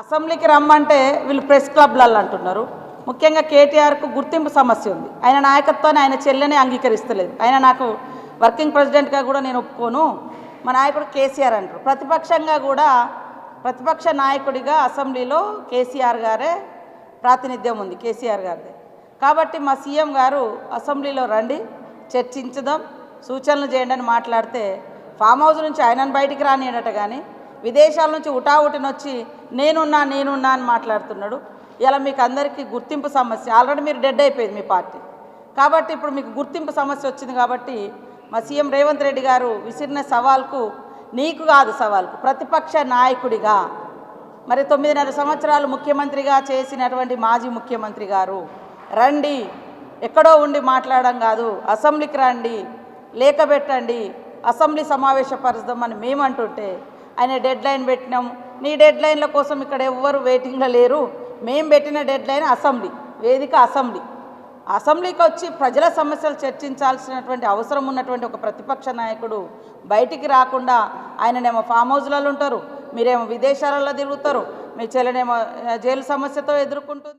అసెంబ్లీకి రమ్మంటే వీళ్ళు ప్రెస్ క్లబ్లలో అంటున్నారు. ముఖ్యంగా కేటీఆర్కు గుర్తింపు సమస్య ఉంది. ఆయన నాయకత్వాన్ని ఆయన చెల్లెనే అంగీకరిస్తలేదు. ఆయన నాకు వర్కింగ్ ప్రెసిడెంట్గా కూడా నేను ఒప్పుకోను. మా నాయకుడు కేసీఆర్ అంటారు. ప్రతిపక్షంగా కూడా ప్రతిపక్ష నాయకుడిగా అసెంబ్లీలో కేసీఆర్ గారే ప్రాతినిధ్యం ఉంది కేసీఆర్ గారిది. కాబట్టి మా సీఎం గారు అసెంబ్లీలో రండి చర్చించుదాం సూచనలు చేయండి అని మాట్లాడితే ఫామ్ హౌస్ నుంచి ఆయనను బయటికి రానియడట కానీ విదేశాల నుంచి ఉటావుటిని వచ్చి నేనున్నా నేనున్నా అని మాట్లాడుతున్నాడు. ఇలా మీకు అందరికీ గుర్తింపు సమస్య. ఆల్రెడీ మీరు డెడ్ అయిపోయింది మీ పార్టీ. కాబట్టి ఇప్పుడు మీకు గుర్తింపు సమస్య వచ్చింది కాబట్టి మా సీఎం రేవంత్ రెడ్డి గారు విసిరిన సవాల్కు నీకు కాదు సవాల్కు ప్రతిపక్ష నాయకుడిగా. మరి తొమ్మిదిన్నర సంవత్సరాలు ముఖ్యమంత్రిగా చేసినటువంటి మాజీ ముఖ్యమంత్రి గారు రండి ఎక్కడో ఉండి మాట్లాడడం కాదు అసెంబ్లీకి రండి లేఖ పెట్టండి అసెంబ్లీ సమావేశపరుద్దామని మేము అంటుంటే ఆయన డెడ్ లైన్ పెట్టినాం నీ డెడ్ లైన్ల కోసం ఇక్కడ ఎవ్వరు వెయిటింగ్లో లేరు. మేము పెట్టిన డెడ్ లైన్ అసెంబ్లీ వేదిక అసెంబ్లీ. అసెంబ్లీకి వచ్చి ప్రజల సమస్యలు చర్చించాల్సినటువంటి అవసరం ఉన్నటువంటి ఒక ప్రతిపక్ష నాయకుడు బయటికి రాకుండా ఆయననేమో ఫామ్ హౌజ్లలో ఉంటారు మీరేమో విదేశాలలో తిరుగుతారు మీ చెల్లెనేమో జైలు సమస్యతో ఎదుర్కొంటుంది.